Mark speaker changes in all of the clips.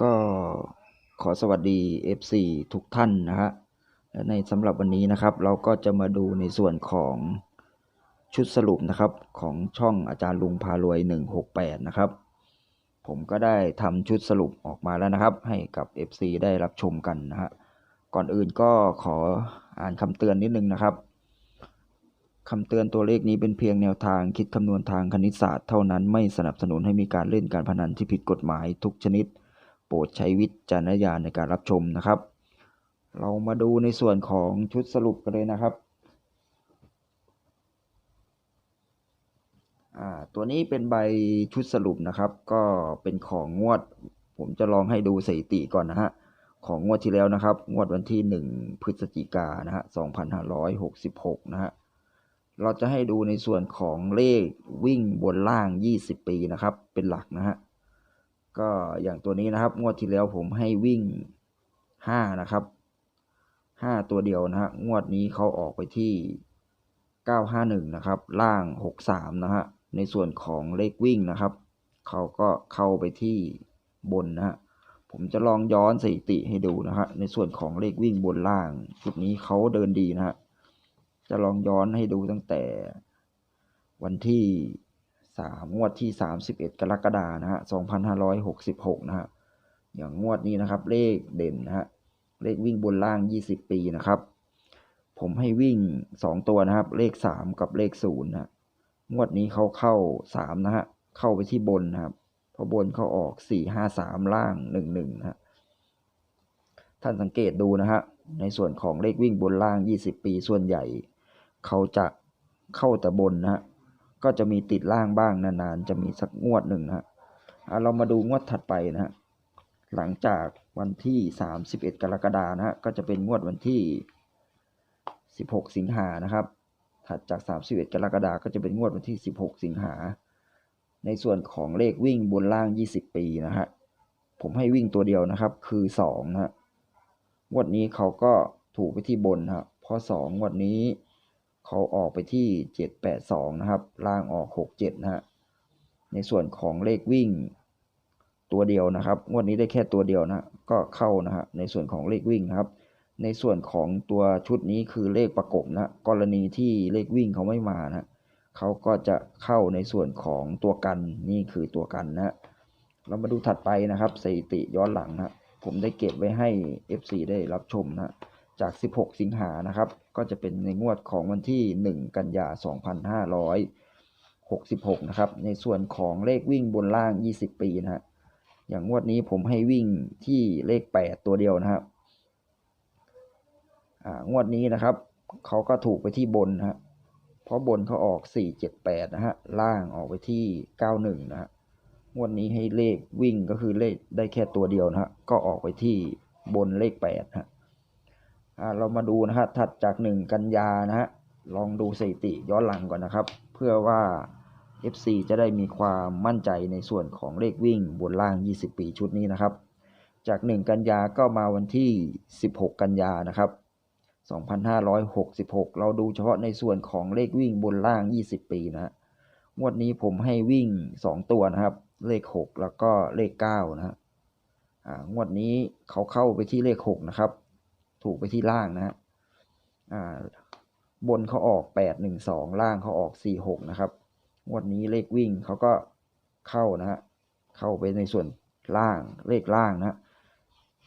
Speaker 1: ก็ขอสวัสดี FC ทุกท่านนะฮะและในสำหรับวันนี้นะครับ เราก็จะมาดูในส่วนของชุดสรุปนะครับของช่องอาจารย์ลุงพารวย 168 นะครับ ผมก็ได้ทำชุดสรุปออกมาแล้วนะครับ ให้กับ FC ได้รับชมกันนะฮะก่อนอื่นก็ขออ่านคำเตือนนิดนึงนะครับคำเตือนตัวเลขนี้เป็นเพียงแนวทางคิดคำนวณทางคณิตศาสตร์เท่านั้นไม่สนับสนุนให้มีการเล่นการพนันที่ผิดกฎหมายทุกชนิด โปรดใช้วิจารณญาณในการรับชมนะครับ เรามาดูในส่วนของชุดสรุปกันเลยนะครับตัวนี้เป็นใบชุดสรุปนะครับ ก็เป็นของงวด ผมจะลองให้ดูสถิติก่อนนะฮะของงวดที่แล้วนะครับ งวดวันที่ 1 พฤศจิกายนนะฮะ2566 นะฮะเราจะให้ดูในส่วนของเลขวิ่งบนล่าง 20 ปีนะครับ เป็นหลักนะฮะ ก็อย่างตัวนี้นะครับ งวดที่แล้วผมให้วิ่ง5นะครับ5ตัวเดียวนะฮะงวดนี้เขาออกไปที่951นะครับ ล่าง63นะฮะในส่วนของเลขวิ่งนะครับเขาก็เข้าไปที่บนนะฮะผมจะลองย้อนสถิติให้ดูนะฮะในส่วนของเลขวิ่งบนล่างชุดนี้เขาเดินดีนะฮะจะลองย้อนให้ดูตั้งแต่วันที่ สามงวดที่ 31 กรกฎานะฮะ2566 นะฮะ อย่างงวดนี้นะครับ เลขเด่นนะฮะ เลขวิ่งบนล่าง 20 ปีนะครับ ผมให้วิ่ง 2 ตัวนะครับ เลข 3 กับเลข0นะฮะงวดนี้เขาเข้า 3 นะฮะ เข้าไปที่บนนะครับพราะบนเขาออก 4 5 3 ล่าง 1 1 นะฮะ ท่านสังเกตดูนะฮะ ในส่วนของเลขวิ่งบนล่าง 20 ปี ส่วนใหญ่ เขาจะเข้าแต่บนนะฮะ ก็จะมีติดล่างบ้างนานๆ จะมีสักงวดหนึ่งนะฮะเรามาดูงวดถัดไปนะฮะหลังจากวันที่ 31 กรกฎานะฮะก็จะเป็นงวดวันที่ 16 สิงหานะครับ ถัดจาก 31 กรกฎาก็จะเป็นงวดวันที่ 16 สิงหา ในส่วนของเลขวิ่งบนล่าง 20 ปีนะฮะผมให้วิ่งตัวเดียวนะครับ คือ2นะฮะงวดนี้เขาก็ถูกไปที่บนนะเพราะ2งวดนี้ เขาออกไปที่ 782 นะครับ ล่างออก 67 นะฮะ ในส่วนของเลขวิ่งตัวเดียวนะครับ งวดนี้ได้แค่ตัวเดียวนะ ก็เข้านะฮะ ในส่วนของเลขวิ่งนะครับ ในส่วนของตัวชุดนี้คือเลขประกบนะ กรณีที่เลขวิ่งเขาไม่มานะเขาก็จะเข้าในส่วนของตัวกัน นี่คือตัวกันนะ เรามาดูถัดไปนะครับสถิติย้อนหลังนะ ผมได้เก็บไว้ให้ FC ได้รับชมนะ จาก 16 สิงหานะครับ ก็จะเป็นในงวดของวันที่ 1 กันยา 2566 นะครับ ในส่วนของเลขวิ่งบนล่าง 20 ปีนะฮะอย่างงวดนี้ผมให้วิ่งที่เลข 8 ตัวเดียวนะครับอ่างวดนี้นะครับเขาก็ถูกไปที่บนนะฮะเพราะบนเขาออก 478 นะฮะ ล่างออกไปที่ 91 นะฮะ งวดนี้ให้เลขวิ่งก็คือเลขได้แค่ตัวเดียวนะฮะ ก็ออกไปที่บนเลข 8 ฮะ เรามาดูนะฮะถัดจาก1กันยานะฮะลองดูสถิติย้อนหลังก่อนนะครับ เพื่อว่า FC จะได้มีความมั่นใจในส่วนของเลขวิ่งบนล่าง 20 ปีชุดนี้นะครับ จาก 1 กันยาก็มาวันที่ 16 กันยานะครับ 2566 เราดูเฉพาะในส่วนของเลขวิ่งบนล่าง 20 ปีนะฮะงวดนี้ผมให้วิ่ง 2 ตัวนะครับ เลข 6 แล้วก็เลข 9 นะฮะงวดนี้เขาเข้าไปที่เลข 6 นะครับ ถูกไปที่ล่างนะฮะบนเขาออก8 1 2ล่างเขาออก4 6นะครับงวดนี้เลขวิ่งเขาก็เข้านะฮะเข้าไปในส่วนล่างเลขล่างนะฮะ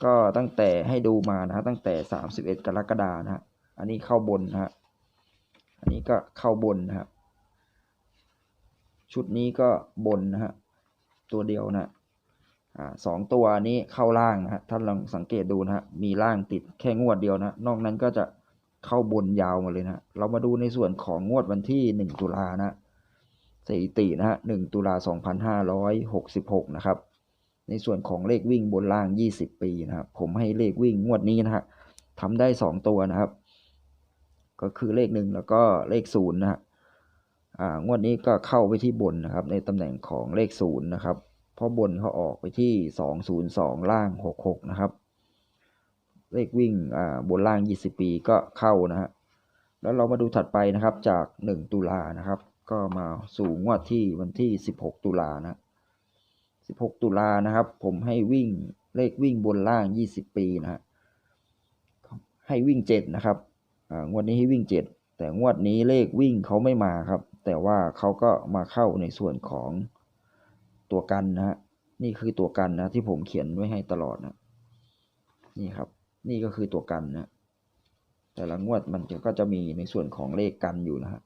Speaker 1: ก็ตั้งแต่ให้ดูมานะฮะตั้งแต่31กรกฎานะฮะอันนี้เข้าบนนะฮะอันนี้ก็เข้าบนนะครับชุดนี้ก็บนนะฮะตัวเดียวนะอ่า สองตัวนี้เข้าล่างนะฮะท่านลองสังเกตดูนะฮะมีล่างติดแค่งวดเดียวนะ นอกนั้นก็จะเข้าบนยาวมาเลยนะเรามาดูในส่วนของงวดวันที่ 1 ตุลานะสถิตินะฮะ1ตุลา 2566 นะครับ ในส่วนของเลขวิ่งบนล่าง 20 ปีนะครับผมให้เลขวิ่งงวดนี้นะฮะทำได้ 2 ตัวนะครับ ก็คือเลข 1 แล้วก็เลข0นะฮะงวดนี้ก็เข้าไปที่บนนะครับ ในตำแหน่งของเลข0นะครับ เพราะบนเขาออกไปที่ 202 ล่าง 66 นะครับ เลขวิ่งบนล่าง 20 ปีก็เข้านะฮะแล้วเรามาดูถัดไปนะครับจาก 1 ตุลานะครับ ก็มาสู่งวดที่วันที่ 16 ตุลานะ 16 ตุลานะครับ ผมให้วิ่งเลขวิ่งบนล่างยี่สิบปีนะฮะให้วิ่งเจ็ดนะครับงวดนี้ให้วิ่งเจ็ดแต่งวดนี้เลขวิ่งเขาไม่มาครับ แต่ว่าเขาก็มาเข้าในส่วนของ ตัวกันนะฮะนี่คือตัวกันนะที่ผมเขียนไว้ให้ตลอดนะนี่ครับ นี่ก็คือตัวกันนะแต่ละงวดมันก็จะมีในส่วนของเลขกันอยู่นะฮะ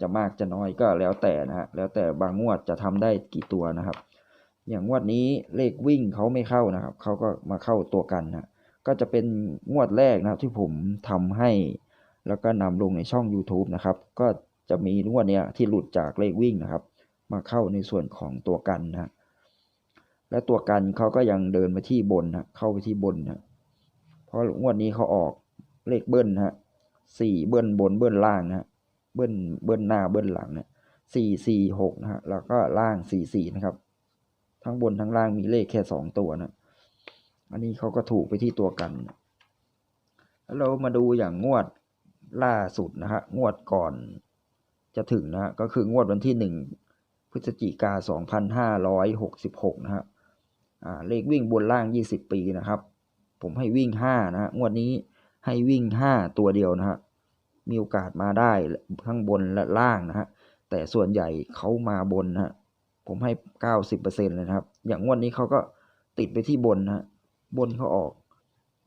Speaker 1: จะมากจะน้อยก็แล้วแต่นะฮะแล้วแต่บางงวดจะทำได้กี่ตัวนะครับ อย่างงวดนี้เลขวิ่งเขาไม่เข้านะครับเขาก็มาเข้าตัวกันนะก็จะเป็นงวดแรกนะครับที่ผมทำให้ แล้วก็นำลงในช่อง YouTube นะครับ ก็จะมีงวดเนี้ยที่หลุดจากเลขวิ่งนะครับ มาเข้าในส่วนของตัวกันนะและตัวกันเขาก็ยังเดินมาที่บนนะเข้าไปที่บนนะเพราะงวดนี้เขาออกเลขเบิ้ลนะฮะสี่เบิ้ลบนเบิ้ลล่างนะเบิ้ลเบิ้ลหน้าเบิ้ลหลังนะสี่สี่หกนะฮะแล้วก็ล่างสี่สี่นะครับ ทั้งบนทั้งล่างมีเลขแค่สองตัวนะอันนี้เขาก็ถูกไปที่ตัวกันแล้วเรามาดูอย่างงวดล่าสุดนะฮะงวดก่อนจะถึงนะฮะก็คืองวดวันที่หนึ่ง พฤศจิกาสองพันห้าร้อยหกสิบหกนะฮะเลขวิ่งบนล่างยี่สิบปีนะครับ ผมให้วิ่งห้านะฮะงวดนี้ให้วิ่งห้าตัวเดียวนะฮะมีโอกาสมาได้ทั้งบนและล่างนะฮะแต่ส่วนใหญ่เขามาบนนะฮะผมให้เก้าสิบเลยนะครับ อย่างงวดนี้เขาก็ติดไปที่บนนะฮะบนเขาออก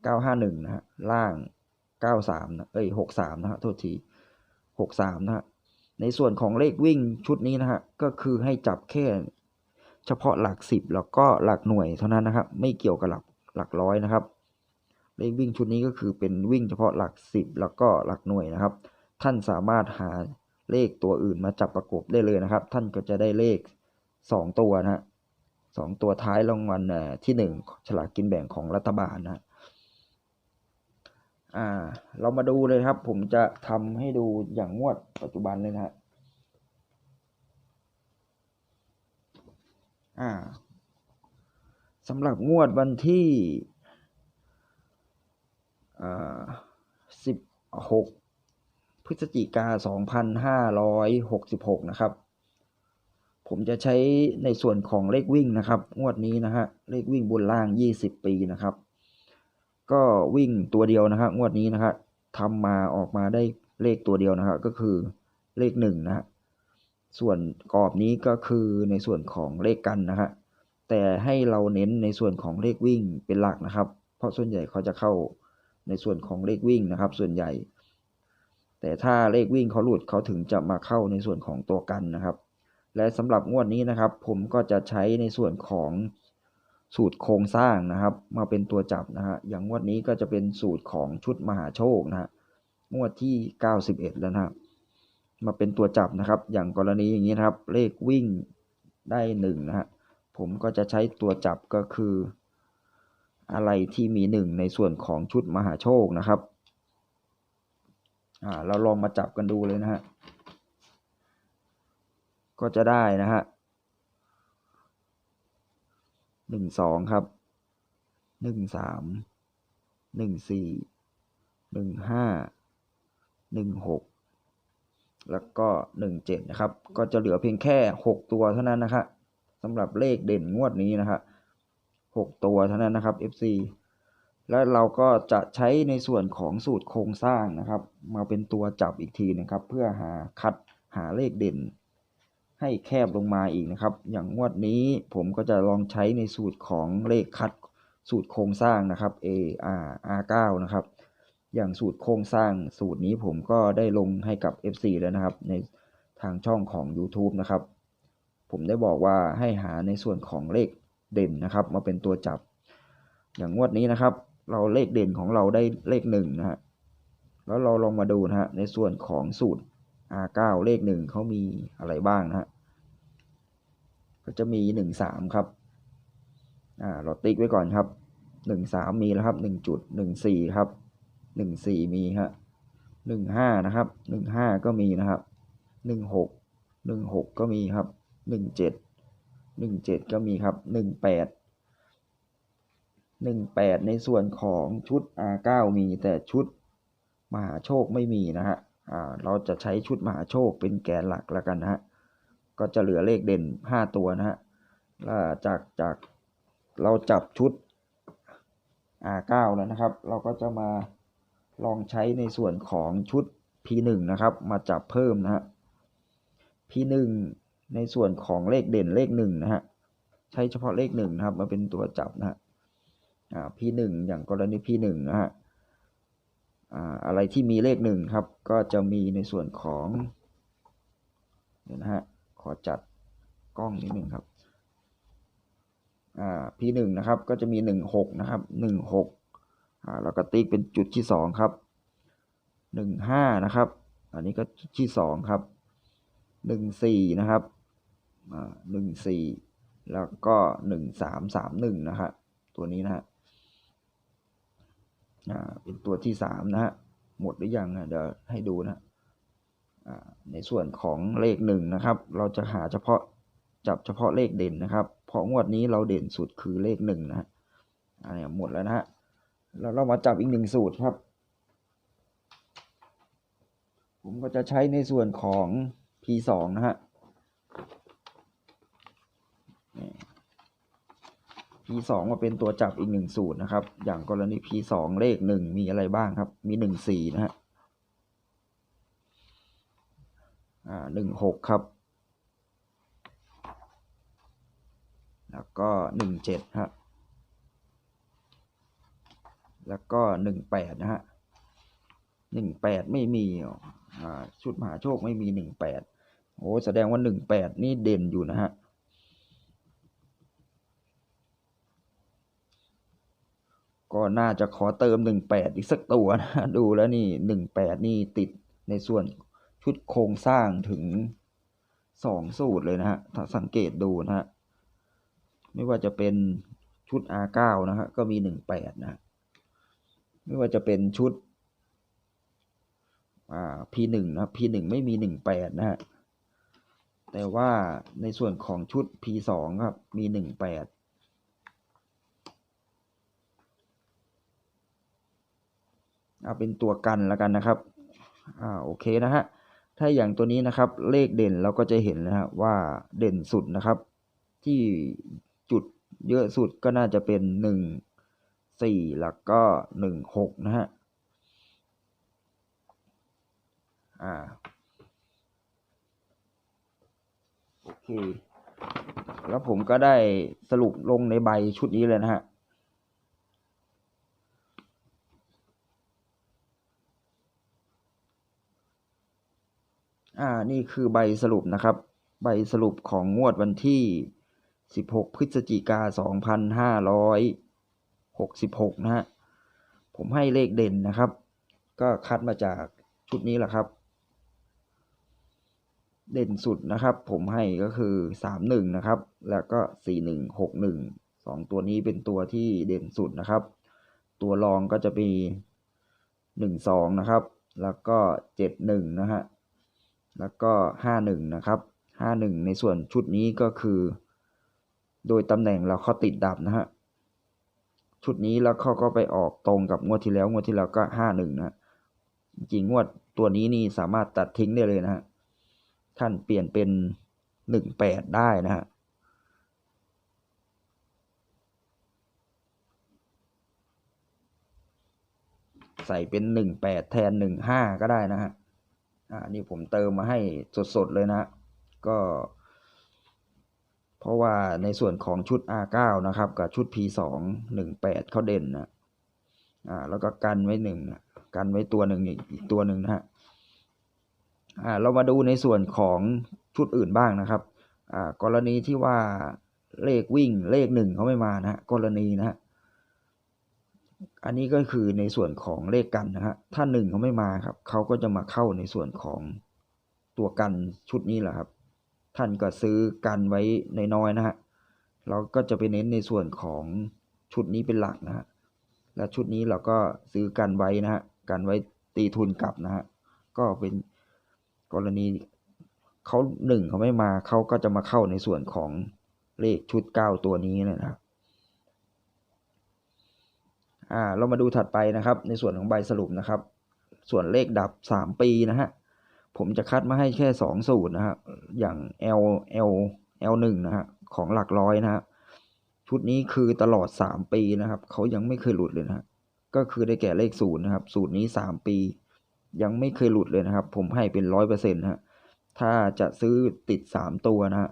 Speaker 1: เก้าห้าหนึ่งนะฮะล่างเก้าสามนะเอ้ยหกสามนะฮะโทษทีหกสามนะฮะ ในส่วนของเลขวิ่งชุดนี้นะฮะก็คือให้จับแค่ เฉพาะหลักสิบแล้วก็หลักหน่วยเท่านั้นนะครับ ไม่เกี่ยวกับหลักหลักร้อยนะครับ เลขวิ่งชุดนี้ก็คือเป็นวิ่งเฉพาะหลักสิบแล้วก็หลักหน่วยนะครับ ท่านสามารถหาเลขตัวอื่นมาจับประกบได้เลยนะครับ ท่านก็จะได้เลขสองตัวนะฮะสองตัวท้ายรางวัลที่หนึ่งฉลากกินแบ่งของรัฐบาลนะ อ่า เรามาดูเลยครับ ผมจะทำให้ดูอย่างงวดปัจจุบันเลยนะฮะอ่าสำหรับงวดวันที่อ่าสิบหกพฤศจิกาสองพันห้าร้อยหกสิบหกนะครับ ผมจะใช้ในส่วนของเลขวิ่งนะครับ งวดนี้นะฮะ เลขวิ่งบนล่างยี่สิบปีนะครับ ก็วิ่งตัวเดียวนะครับงวดนี้นะครับทำมาออกมาได้เลขตัวเดียวนะครับก็คือเลขหนึ่งนะฮะส่วนกรอบนี้ก็คือในส่วนของเลขกันนะฮะแต่ให้เราเน้นในส่วนของเลขวิ่งเป็นหลักนะครับ เพราะส่วนใหญ่เขาจะเข้าในส่วนของเลขวิ่งนะครับ ส่วนใหญ่ แต่ถ้าเลขวิ่งเขาหลุดเขาถึงจะมาเข้าในส่วนของตัวกันนะครับ และสำหรับงวดนี้นะครับ ผมก็จะใช้ในส่วนของ สูตรโครงสร้างนะครับ มาเป็นตัวจับนะฮะอย่างงวดนี้ก็จะเป็นสูตรของชุดมหาโชคนะฮะงวดที่ 91 แล้วนะครับมาเป็นตัวจับนะครับ อย่างกรณีอย่างนี้นะครับ เลขวิ่งได้หนึ่งนะฮะผมก็จะใช้ตัวจับก็คือ อะไรที่มีหนึ่งในส่วนของชุดมหาโชคนะครับอ่าเราลองมาจับกันดูเลยนะฮะก็จะได้นะฮะ หนึ่งสองครับหนึ่งสามหนึ่งสี่หนึ่งห้าหนึ่งหกแล้วก็หนึ่งเจ็ดนะครับ ก็จะเหลือเพียงแค่หกตัวเท่านั้นนะครับสำหรับเลขเด่นงวดนี้นะครับหกตัวเท่านั้นนะครับ FC แล้วเราก็จะใช้ในส่วนของสูตรโครงสร้างนะครับ มาเป็นตัวจับอีกทีนะครับ เพื่อหาคัดหาเลขเด่น ให้แคบลงมาอีกนะครับ อย่างงวดนี้ผมก็จะลองใช้ในสูตรของเลขคัดสูตรโครงสร้างนะครับ A R R 9นะครับ อย่างสูตรโครงสร้างสูตรนี้ผมก็ได้ลงให้กับ FC แล้วนะครับ ในทางช่องของ YouTube นะครับ ผมได้บอกว่าให้หาในส่วนของเลขเด่นนะครับ มาเป็นตัวจับ อย่างงวดนี้นะครับ เราเลขเด่นของเราได้เลขหนึ่งนะฮะแล้วเราลองมาดูนะฮะในส่วนของสูตร R9 เลขหนึ่งเขามีอะไรบ้างนะฮะ ก็จะมีหนึ่งสามครับอ่าเราติ๊กไว้ก่อนครับหนึ่งสามมีแล้วครับหนึ่งจุดหนึ่งสี่ครับหนึ่งสี่มีฮะหนึ่งห้านะครับหนึ่งห้าก็มีนะครับหนึ่งหกหนึ่งหกก็มีครับหนึ่งเจ็ดหนึ่งเจ็ดก็มีครับหนึ่งแปดหนึ่งแปดในส่วนของชุด R9 มีแต่ชุดมหาโชคไม่มีนะฮะอ่าเราจะใช้ชุดมหาโชคเป็นแกนหลักแล้วกันนะฮะ ก็จะเหลือเลขเด่น 5 ตัวนะฮะล้วจากจากเราจับชุด R9 แล้วนะครับ เราก็จะมาลองใช้ในส่วนของชุด P1 นะครับ มาจับเพิ่มนะฮะ P1 ในส่วนของเลขเด่นเลขหนึ่งนะฮะ ใช้เฉพาะเลขหนึ่งนะครับ มาเป็นตัวจับนะฮะอ่า P1 อย่างกรณี P1 นะฮะอะไรที่มีเลขหนึ่งครับ ก็จะมีในส่วนของเดี๋ยวนะฮะ อจัดกล้องนิดนึงครับอ่า P1 นะครับ ก็จะมี 16 นะครับ 16อ่าแล้วก็ติ๊กเป็นจุดที่ 2 ครับ 15 นะครับ อันนี้ก็จุดที่ 2 ครับ 14 นะครับอ่า14 แล้วก็ 1331 นะครับตัวนี้นะฮะอ่าเป็นตัวที่ 3 นะฮะหมดหรือยังนะเดี๋ยวให้ดูนะ ในส่วนของเลข1นะครับ เราจะหาเฉพาะจับเฉพาะเลขเด่นนะครับเพราะงวดนี้เราเด่นสุดคือเลข1นะฮะอันนี้หมดแล้วนะฮะแล้วเรามาจับอีกหนึ่งสูตรครับ ผมก็จะใช้ในส่วนของ P2 นะฮะ P2 มาเป็นตัวจับอีกหนึ่งสูตรนะครับ อย่างกรณี P2 เลขหนึ่งมีอะไรบ้างครับ มีหนึ่งสี่นะฮะ อ่าหนึ่งหกครับ แล้วก็หนึ่งเจ็ดฮะแล้วก็หนึ่งแปดนะฮะหนึ่งแปดไม่มีอ่าชุดมหาโชคไม่มีหนึ่งแปดโอ้แสดงว่าหนึ่งแปดนี่เด่นอยู่นะฮะก็น่าจะขอเติมหนึ่งแปดอีกสักตัวนะดูแล้วนี่หนึ่งแปดนี่ติดในส่วน ชุดโครงสร้างถึงสองสูตรเลยนะฮะถ้าสังเกตดูนะฮะไม่ว่าจะเป็นชุด R9 นะฮะก็มีหนึ่งแปดนะ ไม่ว่าจะเป็นชุดอ่า P1 นะ P1 ไม่มีหนึ่งแปดนะฮะแต่ว่าในส่วนของชุด P2 ครับมีหนึ่งแปดเอาเป็นตัวกันแล้วกันนะครับ อ่า โอเคนะฮะ ถ้าอย่างตัวนี้นะครับ เลขเด่นเราก็จะเห็นนะฮะว่าเด่นสุดนะครับ ที่จุดเยอะสุดก็น่าจะเป็นหนึ่งสี่แล้วก็หนึ่งหกนะฮะอ่าโอเค แล้วผมก็ได้สรุปลงในใบชุดนี้เลยนะฮะ อ่านี่คือใบสรุปนะครับ ใบสรุปของงวดวันที่ 16 พฤศจิกา 2566 นะฮะ ผมให้เลขเด่นนะครับ ก็คัดมาจากชุดนี้แหละครับ เด่นสุดนะครับ ผมให้ก็คือ 31 นะครับ แล้วก็ 41 61 2 ตัวนี้เป็นตัวที่เด่นสุดนะครับ ตัวรองก็จะมี 12 นะครับ แล้วก็ 71 นะฮะ แล้วก็ 51 นะครับ 51 ในส่วนชุดนี้ก็คือ โดยตำแหน่งเราเขาติดดับนะฮะ ชุดนี้แล้วเขาก็ไปออกตรงกับงวดที่แล้ว งวดที่แล้วก็ 51 นะจริงงวดตัวนี้นี่สามารถตัดทิ้งได้เลยนะฮะ ท่านเปลี่ยนเป็น 18 ได้นะฮะใส่เป็น 18 แทน 15 ก็ได้นะฮะ อ่านี่ผมเติมมาให้สดๆเลยนะ ก็ เพราะว่าในส่วนของชุด R9 นะครับ กับชุด P2 18เขาเด่นนะอ่าแล้วก็กันไว้หนึ่งกันไว้ตัวหนึ่งอีกตัวหนึ่งนะฮะอ่าเรามาดูในส่วนของชุดอื่นบ้างนะครับอ่ากรณีที่ว่าเลขวิ่งเลขหนึ่งเขาไม่มานะฮะกรณีนะฮะ อันนี้ก็คือในส่วนของเลขกันนะฮะถ้าหนึ่งเขาไม่มาครับเขาก็จะมาเข้าในส่วนของตัวกันชุดนี้แหละครับ ท่านก็ซื้อกันไว้ในน้อยนะฮะเราก็จะไปเน้นในส่วนของชุดนี้เป็นหลักนะฮะและชุดนี้เราก็ซื้อกันไว้นะฮะกันไว้ตีทุนกลับนะฮะก็เป็นกรณีเขาหนึ่งเขาไม่มาเขาก็จะมาเข้าในส่วนของเลขชุดเก้าตัวนี้นะครับ อ่าเรามาดูถัดไปนะครับ ในส่วนของใบสรุปนะครับ ส่วนเลขดับสามปีนะฮะผมจะคัดมาให้แค่สองสูตรนะฮะอย่าง L L L หนึ่งนะฮะของหลักร้อยนะฮะชุดนี้คือตลอดสามปีนะครับเขายังไม่เคยหลุดเลยนะฮะก็คือได้แก่เลขศูนย์นะครับ สูตรนี้สามปี ยังไม่เคยหลุดเลยนะครับ ผมให้เป็นร้อยเปอร์เซ็นต์ฮะถ้าจะซื้อติดสามตัวนะฮะ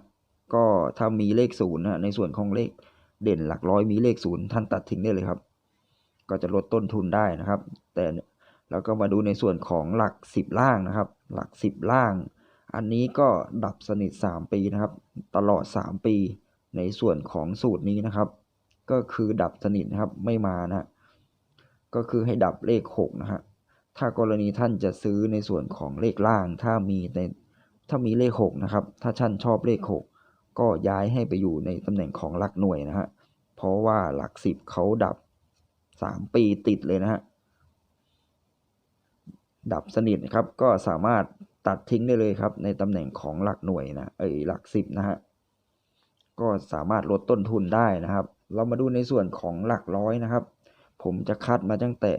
Speaker 1: ก็ถ้ามีเลขศูนย์นะฮะในส่วนของเลขเด่นหลักร้อยมีเลขศูนย์ท่านตัดทิ้งได้เลยครับ ก็จะลดต้นทุนได้นะครับ แต่แล้วก็มาดูในส่วนของหลักสิบล่างนะครับ หลักสิบล่าง อันนี้ก็ดับสนิท 3 ปีนะครับ ตลอด 3 ปีในส่วนของสูตรนี้นะครับ ก็คือดับสนิทนะครับไม่มานะก็คือให้ดับเลข6นะฮะถ้ากรณีท่านจะซื้อในส่วนของเลขล่าง ถ้ามีในถ้ามีเลข6นะครับ ถ้าท่านชอบเลข 6 ก็ย้ายให้ไปอยู่ในตำแหน่งของหลักหน่วยนะฮะเพราะว่าหลัก 10เขาดับ 3ปีติดเลยนะฮะ ดับสนิทครับก็สามารถตัดทิ้งได้เลยครับ ในตำแหน่งของหลักหน่วยนะเอ้ยหลักสิบนะฮะ ก็สามารถลดต้นทุนได้นะครับ เรามาดูในส่วนของหลักร้อยนะครับ ผมจะคัดมาตั้งแต่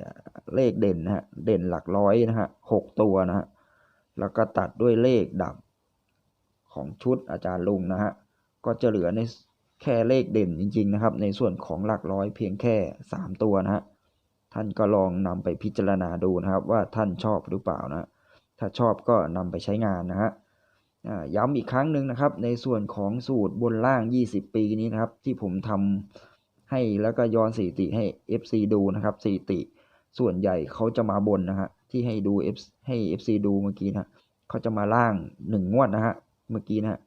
Speaker 1: เลขเด่นนะฮะ เด่นหลักร้อยนะฮะหกตัวนะฮะ แล้วก็ตัดด้วยเลขดับของชุดอาจารย์ลุงนะฮะ ก็จะเหลือใน แค่เลขเด่นจริง ๆ นะครับ ในส่วนของหลักร้อยเพียงแค่สามตัวนะฮะท่านก็ลองนำไปพิจารณาดูนะครับ ว่าท่านชอบหรือเปล่านะถ้าชอบก็นำไปใช้งานนะฮะย้ำอีกครั้งหนึ่งนะครับ ในส่วนของสูตรบนล่าง 20 ปีนี้นะครับ ที่ผมทำให้แล้วก็ย้อนสถิติให้ FC ดูนะครับสถิติ ส่วนใหญ่เขาจะมาบนนะฮะที่ให้ดู F ให้ FC ดูเมื่อกี้นะเขาจะมาล่างหนึ่งงวดนะฮะเมื่อกี้นะฮะ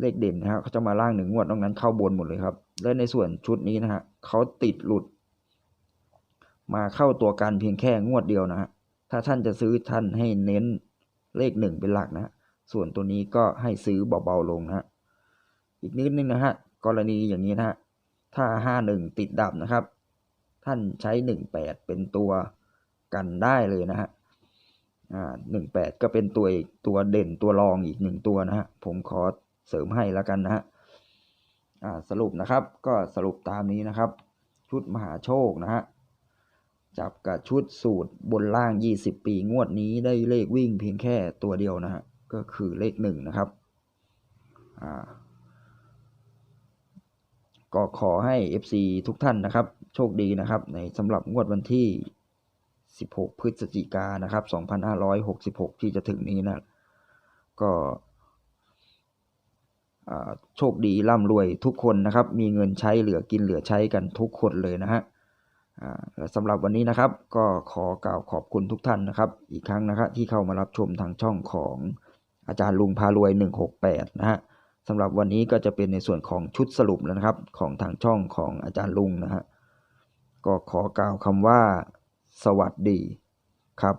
Speaker 1: เลขเด่นนะฮะเขาจะมาล่างหนึ่งงวดนอกนั้นเข้าบนหมดเลยครับ และในส่วนชุดนี้นะฮะเขาติดหลุด มาเข้าตัวกันเพียงแค่งวดเดียวนะฮะถ้าท่านจะซื้อท่านให้เน้นเลขหนึ่งเป็นหลักนะฮะส่วนตัวนี้ก็ให้ซื้อเบาๆลงนะฮะอีกนิดนึงนะฮะกรณีอย่างนี้นะฮะถ้าห้าหนึ่งติดดับนะครับ ท่านใช้หนึ่งแปดเป็นตัวกันได้เลยนะฮะอ่าหนึ่งแปดก็เป็นตัวอีกตัวเด่นตัวรองอีกหนึ่งตัวนะฮะผมขอ เสริมให้แล้วกันนะฮะสรุปนะครับก็สรุปตามนี้นะครับ ชุดมหาโชคนะฮะจับกับชุดสูตรบนล่าง 20 ปีงวดนี้ได้เลขวิ่งเพียงแค่ตัวเดียวนะฮะก็คือเลขหนึ่งนะครับก็ขอให้ FC ทุกท่านนะครับ โชคดีนะครับ ในสำหรับงวดวันที่ 16 พฤศจิกายนนะครับ 2566 ที่จะถึงนี้นะ ก็ โชคดีร่ำรวยทุกคนนะครับ มีเงินใช้เหลือกินเหลือใช้กันทุกคนเลยนะฮะสำหรับวันนี้นะครับ ก็ขอกล่าวขอบคุณทุกท่านนะครับ อีกครั้งนะครับที่เข้ามารับชมทางช่องของอาจารย์ลุงพารวย 168 นะฮะสำหรับวันนี้ก็จะเป็นในส่วนของชุดสรุปแล้วนะครับ ของทางช่องของอาจารย์ลุงนะฮะก็ขอกล่าวคำว่า สวัสดีครับ